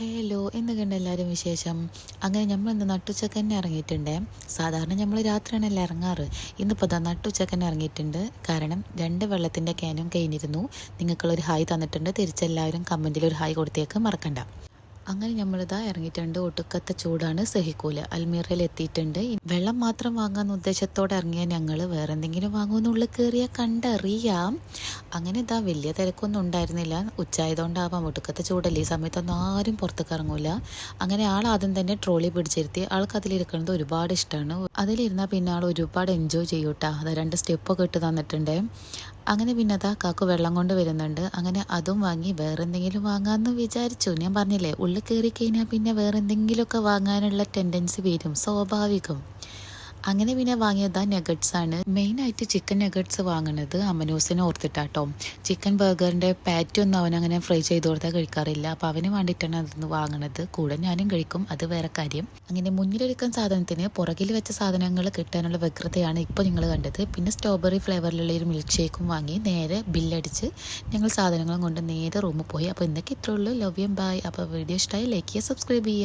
Hello കണ്ട എല്ലാവരും വിശേഷം? അങ്ങനെ നമ്മൾ ഇന്ന് നട്ടുച്ചക്ക് തന്നെ ഇറങ്ങിയിട്ടുണ്ട്. സാധാരണ നമ്മൾ രാത്രിയാണ് എല്ലാം ഇറങ്ങാറ്. ഇന്നിപ്പോൾ തന്നെ നട്ടുച്ചക്ക് തന്നെ ഇറങ്ങിയിട്ടുണ്ട്. കാരണം രണ്ട് വെള്ളത്തിന്റെ ക്യാനും കഴിഞ്ഞിരുന്നു. നിങ്ങൾക്കുള്ളൊരു ഹായ് തന്നിട്ടുണ്ട്. തിരിച്ചെല്ലാവരും കമന്റിൽ ഒരു ഹായ് കൊടുത്തേക്ക് മറക്കണ്ട. അങ്ങനെ നമ്മളിതാ ഇറങ്ങിയിട്ടുണ്ട്. ഒടുക്കത്തെ ചൂടാണ്. സഹിക്കൂല. അൽമീറയിൽ എത്തിയിട്ടുണ്ട്. വെള്ളം മാത്രം വാങ്ങാൻ ഉദ്ദേശത്തോടെ ഇറങ്ങിയ ഞങ്ങൾ വേറെ എന്തെങ്കിലും വാങ്ങുമെന്നുള്ളിൽ കയറിയാൽ കണ്ടറിയാം. അങ്ങനെ ഇതാ വലിയ തിരക്കൊന്നും ഉണ്ടായിരുന്നില്ല. ഉച്ചായതുകൊണ്ടാവാം ഒടുക്കത്തെ ചൂടല്ലേ? ഈ സമയത്തൊന്നും ആരും പുറത്തേക്ക് ഇറങ്ങൂല. അങ്ങനെ ആൾ ആദ്യം തന്നെ ട്രോളി പിടിച്ചിരുത്തി. ആൾക്ക് അതിലിരിക്കുന്നത് ഒരുപാട് ഇഷ്ടമാണ് അതിലിരുന്നാൽ പിന്നെ ആൾ ഒരുപാട് എൻജോയ് ചെയ്യൂട്ടാ. അത് രണ്ട് സ്റ്റെപ്പൊക്കെ ഇട്ട് തന്നിട്ടുണ്ട്. അങ്ങനെ പിന്നെ അതാ കാക്കു വെള്ളം കൊണ്ട് വരുന്നുണ്ട്. അങ്ങനെ അതും വാങ്ങി വേറെ എന്തെങ്കിലും വാങ്ങാമെന്ന് വിചാരിച്ചു. ഞാൻ പറഞ്ഞില്ലേ ഉള്ളിൽ കയറി കഴിഞ്ഞാൽ പിന്നെ വേറെ എന്തെങ്കിലുമൊക്കെ വാങ്ങാനുള്ള ടെൻഡൻസി വരും. സ്വാഭാവികം. അങ്ങനെ പിന്നെ വാങ്ങിയതാ നഗറ്റ്സ് ആണ്. മെയിൻ ആയിട്ട് ചിക്കൻ നഗറ്റ്സ് വാങ്ങണത് അമനൂസിനെ ഓർത്തിട്ടാട്ടോ. ചിക്കൻ ബർഗറിന്റെ പാറ്റി ഒന്നും അവൻ അങ്ങനെ ഫ്രൈ ചെയ്ത് കൊടുത്താൽ കഴിക്കാറില്ല. അപ്പോൾ അവന് വേണ്ടിയിട്ടാണ് അതൊന്ന് വാങ്ങണത്. കൂടെ ഞാനും കഴിക്കും. അത് വേറെ കാര്യം. അങ്ങനെ മുന്നിലെടുക്കുന്ന സാധനത്തിന് പുറകിൽ വെച്ച സാധനങ്ങൾ കിട്ടാനുള്ള വ്യഗ്രതയാണ് ഇപ്പോൾ നിങ്ങൾ കണ്ടത്. പിന്നെ സ്ട്രോബെറി ഫ്ലേവറിലുള്ള ഒരു മിൽക്ക് ഷേക്കും വാങ്ങി നേരെ ബില്ലടിച്ച് ഞങ്ങൾ സാധനങ്ങളും കൊണ്ട് നേരെ റൂമിൽ പോയി. അപ്പോൾ ഇന്നൊക്കെ ഇത്രയുള്ളൂ ലവ് യം ബൈ അപ്പോൾ വീഡിയോ ഇഷ്ടമായി ലൈക്ക് ചെയ്യുക സബ്സ്ക്രൈബ് ചെയ്യുക.